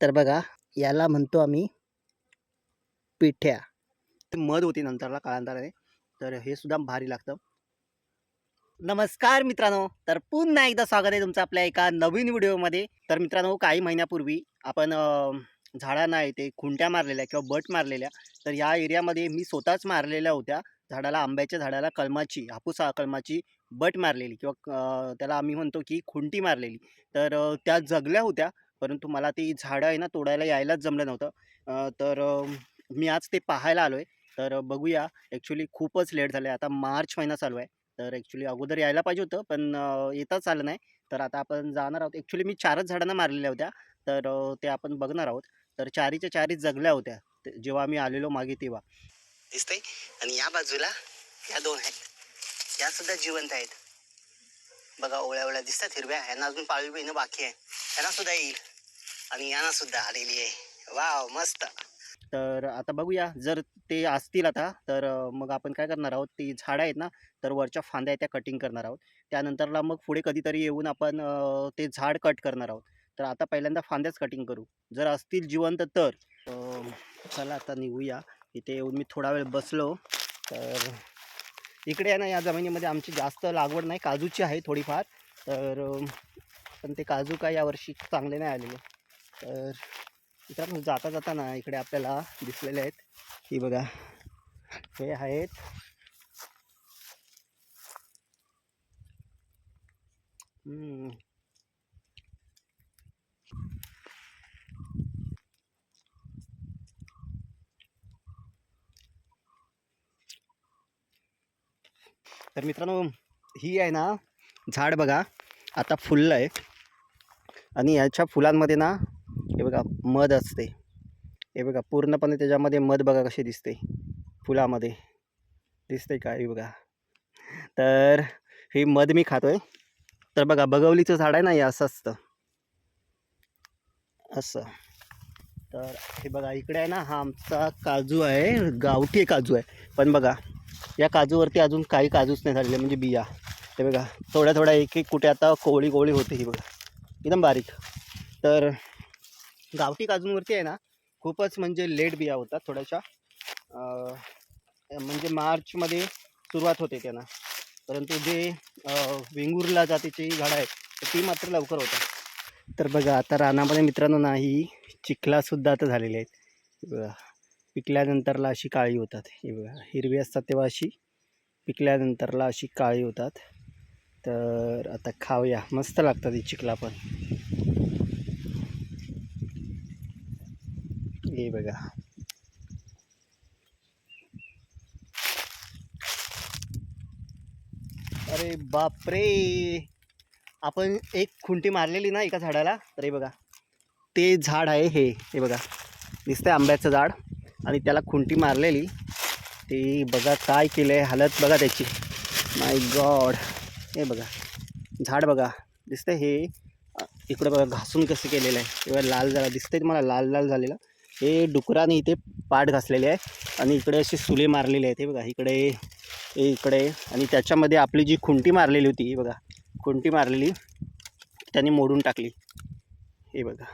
तर बघा याला म्हणतो आम्ही पिठ्या. मध होती नंतरला काळांतराने तर हे सुद्धा भारी लागतं. नमस्कार मित्रांनो तर पुन्हा एकदा स्वागत आहे तुमचं आपल्या एका नवीन व्हिडिओमध्ये. तर मित्रांनो काही महिन्यापूर्वी आपण झाडांना येते खुंट्या मारलेल्या किंवा बट मारलेल्या. तर या एरियामध्ये मी स्वतःच मारलेल्या होत्या. झाडाला आंब्याच्या झाडाला कलमाची हापूस कलमाची बट मारलेली किंवा त्याला आम्ही म्हणतो की खुंटी मारलेली. तर त्या जगल्या होत्या. परंतु मला ती झाडं आहे ना तोडायला यायलाच जमलं नव्हतं. तर मी आज ते पाहायला आलो आहे तर बघूया. ॲक्च्युली खूपच लेट झालं आहे आता मार्च महिना चालू आहे. तर ॲक्च्युली अगोदर यायला पाहिजे होतं पण येताच आलं नाही. तर आता आपण जाणार आहोत. ॲक्च्युली मी चारच झाडांना मारलेल्या होत्या. तर ते आपण बघणार आहोत. तर चारीच्या चारी जगल्या होत्या. जेव्हा आम्ही आलेलो मागे तेव्हा. दिसतंय? आणि या बाजूला या दोन आहेत. या सुद्धा जिवंत आहेत. बघा ओळ्या ओळ्या दिसतात हिरव्या ह्यांना अजून पाळवी बहिणं बाकी आहे ह्यांना सुद्धा येईल. आणि यांना सुद्धा आलेली आहे. वाव मस्त. तर आता बघूया जर ते असतील आता तर मग आपण काय करणार आहोत ती झाडं आहेत ना तर वरच्या फांद्या आहेत त्या कटिंग करणार आहोत. त्यानंतरला मग पुढे कधीतरी येऊन आपण ते झाड कट करणार आहोत. तर आता पहिल्यांदा फांद्याच कटिंग करू. जर असतील जिवंत तर चला आता निघूया. इथे येऊन मी थोडा वेळ बसलो. तर इकडे आहे ना या जमिनीमध्ये आमची जास्त लागवड नाही. काजूची आहे थोडीफार. तर पण ते काजू काय यावर्षी चांगले नाही आलेले. तर मित्रांनो जाता जाता ना इकडे आपल्याला दिसलेले आहेत. ही बघा हे आहेत. तर मित्रांनो ही आहे ना झाड बघा. आता फुललं आहे आणि याच्या फुलांमध्ये ना हे बघा मध असते. हे बघा पूर्णपणे त्याच्यामध्ये मध बघा कसे दिसते. फुलामध्ये. दिसते का? हे बघा. तर हे मध मी खातोय. तर बघा बगवलीचं झाड आहे ना हे असं असतं. असं. तर हे बघा इकडे आहे ना हा आमचा काजू आहे. गावठी काजू आहे. पण बघा या काजूवरती अजून काही काजूच नाही झालेले म्हणजे बिया. हे बघा थोड्या थोड्या एक एक कुठे आता कोवळी कोवळी होते ही बघा. एकदम बारीक. तर गावठी काजूंवरती आहे ना खूपच म्हणजे लेट बिया होतात थोड्याशा. म्हणजे मार्चमध्ये सुरुवात होते त्यांना. परंतु जे वेंगुर्ला जातीची झाडं आहेत तर ती मात्र लवकर होतात. तर बघा आता रानामध्ये मित्रांनो नाही चिखलासुद्धा आता झालेले आहेत. बघा पिकल्यानंतरला अशी काळी होतात. हे बघा हिरवी असतात तेव्हा अशी पिकल्यानंतरला अशी काळी होतात. तर आता खाऊया. मस्त लागतात ही चिखला पण. हे बघा. अरे बापरे. आपण एक खुंटी मारलेली ना एका झाडाला तर हे बघा. ते झाड आहे हे हे बघा. दिसतंय आंब्याचं झाड आणि त्याला खुंटी मारलेली. ते बघा काय केलं आहे हालत बघा त्याची. माय गॉड हे बघा. झाड बघा. दिसतंय हे. इकडं बघा घासून कसं केलेलं आहे. तेव्हा लाल झाला दिसतंय तुम्हाला लाल लाल झालेलं. हे डुकराने इथे पाठ घासलेले आहे. आणि इकडे असे सुले मारलेले आहेत. हे बघा इकडे हे इकडे. आणि त्याच्यामध्ये आपली जी खुंटी मारलेली होती ही बघा. खुंटी मारलेली. त्याने मोडून टाकली. हे बघा.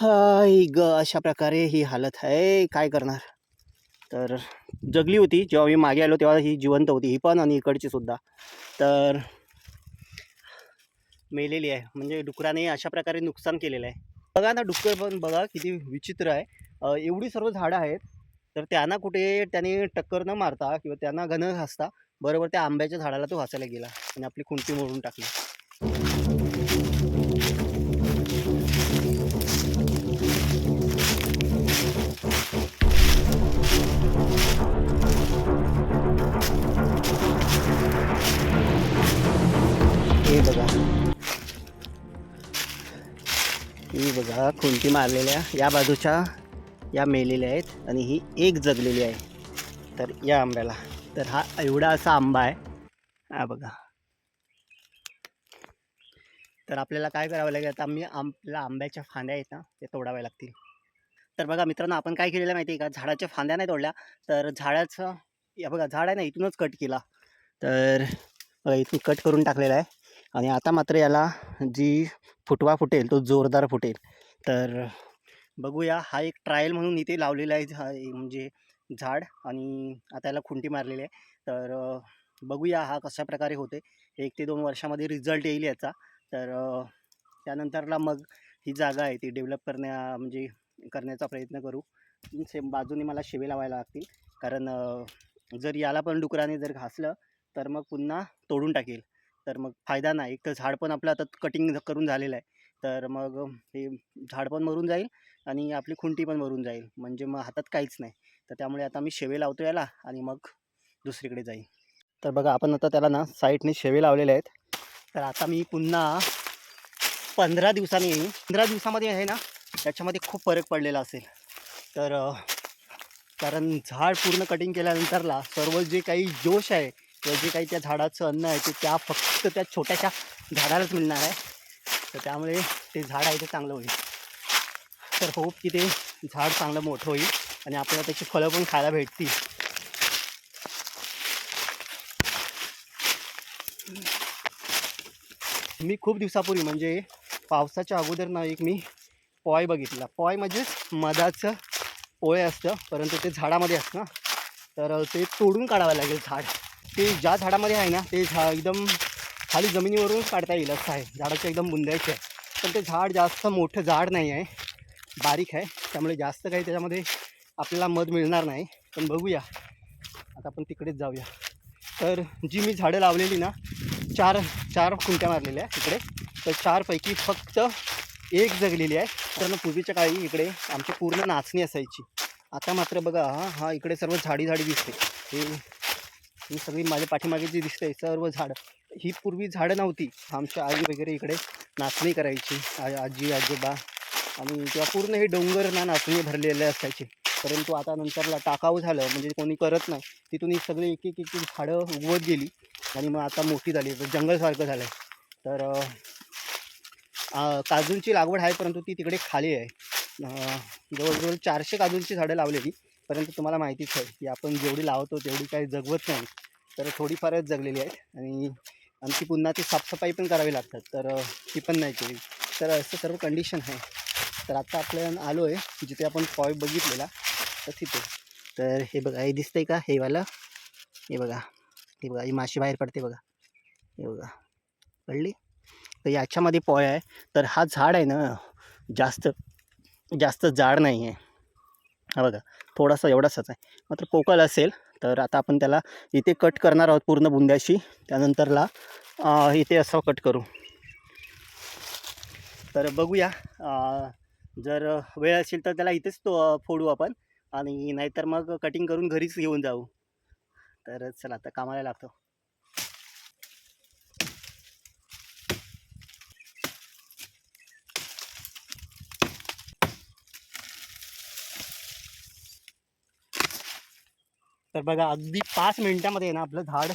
हाय ग अशा प्रकारे ही हालत आहे. काय करणार? तर जगली होती. जेव्हा मी मागे आलो तेव्हा ही जिवंत होती. ही पण आणि इकडची सुद्धा. तर मेलेली आहे. म्हणजे डुकराने अशा प्रकारे नुकसान केलेलं आहे. बघा ना डुक्कर पण बघा किती विचित्र आहे. एवढी सर्व झाडं आहेत तर त्यांना कुठे त्याने टक्कर न मारता किंवा त्यांना घन घासता बरोबर त्या आंब्याच्या झाडाला तो घासायला गेला आणि आपली खुंटी मोडून टाकली. ह्या खुंटी मारलेल्या या बाजूच्या या मेलेल्या आहेत आणि ही एक जगलेली आहे. तर या आंब्याला. तर हा एवढा असा आंबा आहे. हा बघा. तर आपल्याला काय करावं लागेल? आता आम्ही आपल्या आंब्याच्या फांद्या आहेत ना ते तोडाव्या लागतील. तर बघा मित्रांनो आपण काय केलेलं माहिती आहे का? झाडाच्या फांद्या नाही तोडल्या. तर झाडाचं या बघा झाड आहे ना इथूनच कट केला. तर बघा इथून कट करून टाकलेला आहे. आणि आता मात्र याला जी फुटवा फुटेल तो जोरदार फुटेल. तर बघूया हा एक ट्रायल म्हणून इथे लावलेला आहे झा म्हणजे झाड आणि आता याला खुंटी मारलेली आहे. तर बघूया हा कशा प्रकारे होते एक ते दोन वर्षामध्ये रिझल्ट येईल याचा. तर त्यानंतरला मग ही जागा आहे ती डेव्हलप करण्या म्हणजे करण्याचा प्रयत्न करू. सेम बाजूने मला शिवे लावायला लागतील. कारण जर याला पण डुकराने जर घासलं तर मग पुन्हा तोडून टाकेल. तर मग फायदा नाही. एक तर झाड पण आपलं आता कटिंग करून झालेलं आहे. तर मग हे झाड पण मरून जाईल आणि आपली खुंटी पण मरून जाईल. म्हणजे मग हातात काहीच नाही. तर त्यामुळे आता मी शेवे लावतो याला आणि मग दुसरीकडे जाईल. तर बघा आपण आता त्याला ना साईडने शेवे लावलेले आहेत. तर आता मी पुन्हा पंधरा दिवसांनी येईन पंधरा दिवसामध्ये आहे ना त्याच्यामध्ये खूप फरक पडलेला असेल. तर कारण झाड पूर्ण कटिंग केल्यानंतरला सर्व जे काही जोश आहे किंवा जे काही त्या झाडाचं अन्न आहे ते त्या फक्त त्या छोट्याशा झाडालाच मिळणार आहे. तर त्यामुळे ते झाड आहे ते चांगलं होईल. तर होप की ते झाड चांगलं मोठं होईल आणि आपल्याला त्याची फळं पण खायला भेटतील. मी खूप दिवसापूर्वी म्हणजे पावसाच्या अगोदर ना एक मी पॉय बघितला. पॉय म्हणजे मधाचं पोळे असतं परंतु ते झाडामध्ये असतं ना. तर ते तोडून काढावं लागेल झाड. ते ज्या झाडामध्ये आहे ना ते झा एकदम खाली जमिनीवरून काढता येईल असं आहे. झाडाचं एकदम बुंदायचं आहे. पण ते झाड जास्त मोठं झाड नाही आहे. बारीक आहे. त्यामुळे जास्त काही त्याच्यामध्ये आपल्याला मध मिळणार नाही. पण बघूया. आता आपण तिकडेच जाऊया. तर जी मी झाडं लावलेली ना चार चार खुंट्या मारलेल्या आहे इकडे. तर चारपैकी फक्त एक जगलेली आहे. कारण पूर्वीच्या काळी इकडे आमची पूर्ण नाचणी असायची. आता मात्र बघा हा हा इकडे सर्व झाडी झाडी दिसते. हे ही सगळी माझ्या पाठीमागे जी दिसते सर्व झाडं. ही पूर्वी झाडं नव्हती. आमच्या आई वगैरे इकडे नाचणी करायची. आजी आजोबा आणि तेव्हा पूर्ण हे डोंगर ना नाचणी भरलेले असायचे. परंतु आता नंतरला टाकाऊ झालं म्हणजे कोणी करत नाही. तिथून ही सगळी एक एक एक झाडं उगवत गेली आणि मग आता मोठी झाली. जंगलसारखं झालं आहे तर काजूंची लागवड आहे परंतु ती तिकडे खाली आहे. जवळजवळ चारशे काजूंची झाडं लावलेली परंतु तुम्हाला माहितीच आहे की आपण जेवढी लावतो तेवढी काही जगवत नाही. तर थोडीफारच जगलेली आहेत आणि आमची पुन्हा ती साफसफाई पण करावी लागतात तर ती पण नाही केली. तर असं सर्व कंडिशन आहे. तर आता आपण आलो आहे जिथे आपण पॉय बघितलेला तर तिथे. तर हे बघा हे दिसतंय का? हे वाला. हे बघा. हे बघा ही माशी बाहेर पडते बघा. हे बघा. कळली? तर याच्यामध्ये पॉय आहे. तर हा झाड आहे ना जास्त जास्त जाड नाही आहे हा बघा थोडासा एवढासाच आहे. मात्र पोकळ असेल तर आता आपण त्याला इथे कट करणार आहोत पूर्ण बुंद्याशी. त्यानंतरला इथे असं कट करू. तर बघूया जर वेळ असेल तर त्याला इथेच तो फोडू आपण. आणि नाहीतर मग कटिंग करून घरीच घेऊन जाऊ. तर चला आता कामाला लागतो. तर बघा अगदी पाच मिनटामध्ये आहे ना आपलं झाड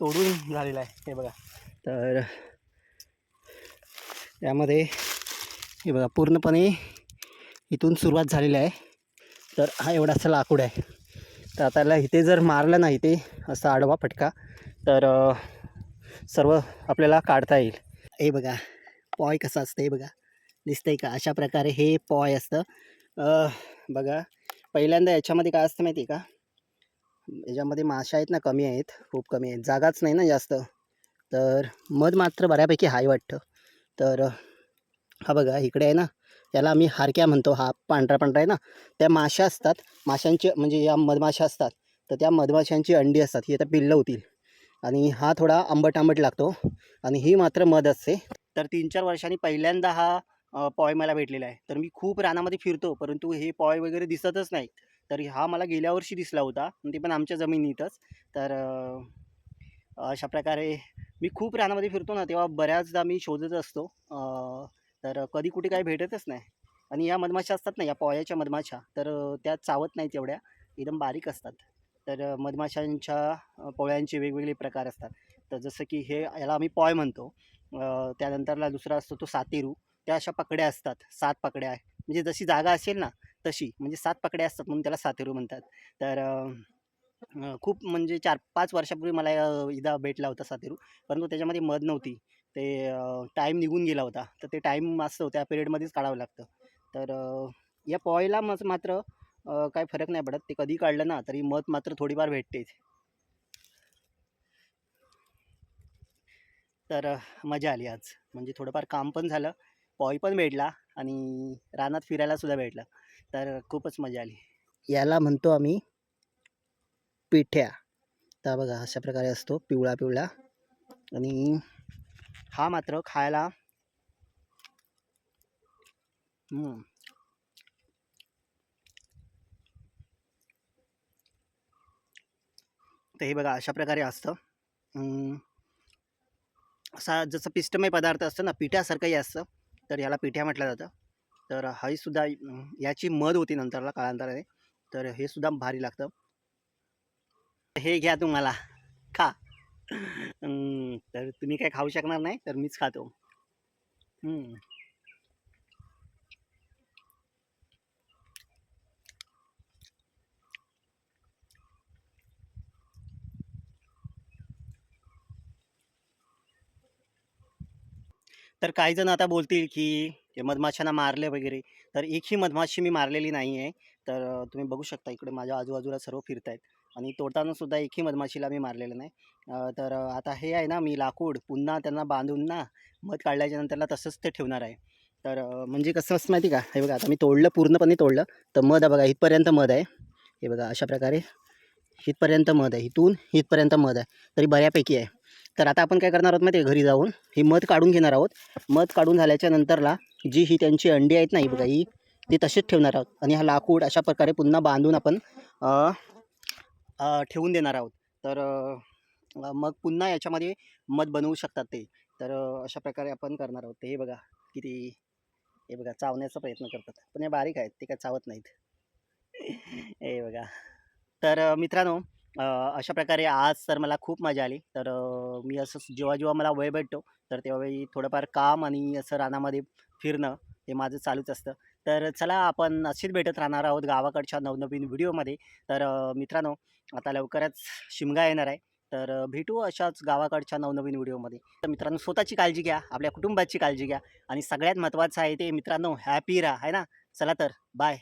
तोडून झालेलं आहे. हे बघा. तर यामध्ये हे बघा पूर्णपणे इथून सुरुवात झालेली आहे. तर हा एवढासा लाकूड आहे. तर आता याला इथे जर मारलं नाही ते असा आडवा फटका तर सर्व आपल्याला काढता येईल. हे बघा पॉय कसं असतं हे बघा. दिसतंय का? अशा प्रकारे हे पॉय असतं. बघा पहिल्यांदा याच्यामध्ये काय असतं माहिती आहे का? याच्यामध्ये माशा आहेत ना कमी आहेत खूप कमी आहेत. जागाच नाही ना जास्त. तर मध मात्र बऱ्यापैकी हाय वाटतं. तर हा बघा इकडे आहे ना त्याला आम्ही हारक्या म्हणतो हा पांढरा पांढरा आहे ना. त्या माशा असतात माशांचे म्हणजे या मधमाशा असतात तर त्या मधमाशांची अंडी असतात ही आता पिल्लं होतील. आणि हा थोडा आंबट आंबट लागतो आणि ही मात्र मध असते. तर तीन चार वर्षांनी पहिल्यांदा हा पॉय मला भेटलेला आहे. तर मी खूप रानामध्ये फिरतो परंतु हे पॉय वगैरे दिसतच नाहीत. तर हा मला गेल्या वर्षी दिसला होता. आणि ते पण आमच्या जमिनीतच. तर अशा प्रकारे मी खूप रानामध्ये फिरतो ना तेव्हा बऱ्याचदा मी शोधत असतो. तर कधी कुठे काही भेटतच नाही. आणि या मधमाशा असतात ना या पोळ्याच्या मधमाशा तर त्या चावत नाही तेवढ्या एकदम बारीक असतात. तर मधमाशांच्या पोळ्यांचे वेगवेगळे प्रकार असतात. तर जसं की हे याला आम्ही पॉय म्हणतो. त्यानंतरला दुसरा असतो तो सातेरू. त्या अशा पकड्या असतात. सात पकड्या. आहे म्हणजे जशी जागा असेल ना तशी म्हणजे सात पकड्या असतात म्हणून त्याला सातेरू म्हणतात. तर खूप म्हणजे चार पाच वर्षापूर्वी मला अ, भेटला होता सातेरू परंतु त्याच्यामध्ये मध नव्हती. ते टाईम निघून गेला होता. तर ते टाईम असतो त्या पिरियडमध्येच काढावं लागतं. तर या पॉयला मग मात्र काही काय फरक नाही पडत. ते कधी काढलं ना तरी मध मात्र थोडीफार भेटतेच. तर मजा आली आज. म्हणजे थोडंफार काम पण झालं पॉय पण भेटला आणि रानात फिरायला सुद्धा भेटलं. तर खूपच मजा आली. याला म्हणतो आम्ही पिठ्या. तर बघा अशा प्रकारे असतो पिवळा पिवळा. आणि हा मात्र खायला तर हे बघा अशा प्रकारे असतं. असा जसं पिष्टमय पदार्थ असतं ना पिठ्यासारखंही असतं. तर याला पिठ्या म्हटलं जातं. तर हाही सुद्धा याची मध होती नंतरला काळांतराने तर हे सुद्धा भारी लागतं. हे घ्या तुम्हाला. खा. अं, तर तुम्ही काय खाऊ शकणार नाही तर मीच खातो. तर काही जण आता बोलतील की मधमाशांना मारले वगैरे. तर एकही मधमाशी मी मारलेली नाही आहे तर तुम्ही बघू शकता इकडे माझ्या आजूबाजूला सर्व फिरतायत. आणि तोडतानासुद्धा एकही मधमाशीला मी मारलेलं नाही. तर आता हे आहे ना मी लाकूड पुन्हा त्यांना बांधून ना मध काढल्याच्या नंतरला तसंच ते ठेवणार आहे. तर म्हणजे कसं असतं माहिती का? हे बघा आता मी तोडलं पूर्णपणे तोडलं. तर मध आहे बघा इथपर्यंत मध आहे. हे बघा अशा प्रकारे. इथपर्यंत मध आहे. इथून इथपर्यंत मध आहे. तरी बऱ्यापैकी आहे. तर आता आपण काय करणार आहोत माहिती आहे घरी जाऊन? ही मध काढून घेणार आहोत. मध काढून झाल्याच्या नंतरला जी ही त्यांची अंडी आहेत ना ही बघा ही ती तशीच ठेवणार आहोत. आणि हा लाकूड अशा प्रकारे पुन्हा बांधून आपण ठेवून देणार आहोत. तर मग पुन्हा याच्यामध्ये मध बनवू शकतात ते. तर अशा प्रकारे आपण करणार आहोत. ते हे बघा किती हे बघा चावण्याचा प्रयत्न करतात. पण हे बारीक आहेत ते काय चावत नाहीत. हे बघा. तर मित्रांनो अशा प्रकारे आज सर मला खूप मजा आली. तर मी असं जेव्हा जेव्हा मला वेळ भेटतो तर तेव्हाही थोडंफार काम आणि असं रानामध्ये फिरणं हे माझं चालूच असतं. तर चला आपण अशीच भेटत राहणार आहोत गावाकडच्या नवनवीन व्हिडिओमध्ये. तर मित्रांनो आता लवकरच शिमगा येणार आहे. तर भेटू अशाच गावाकडच्या नवनवीन व्हिडिओमध्ये. तर मित्रांनो स्वतःची काळजी घ्या आपल्या कुटुंबाची काळजी घ्या आणि सगळ्यात महत्त्वाचं आहे ते मित्रांनो हॅपी राहा आहे ना? चला तर बाय.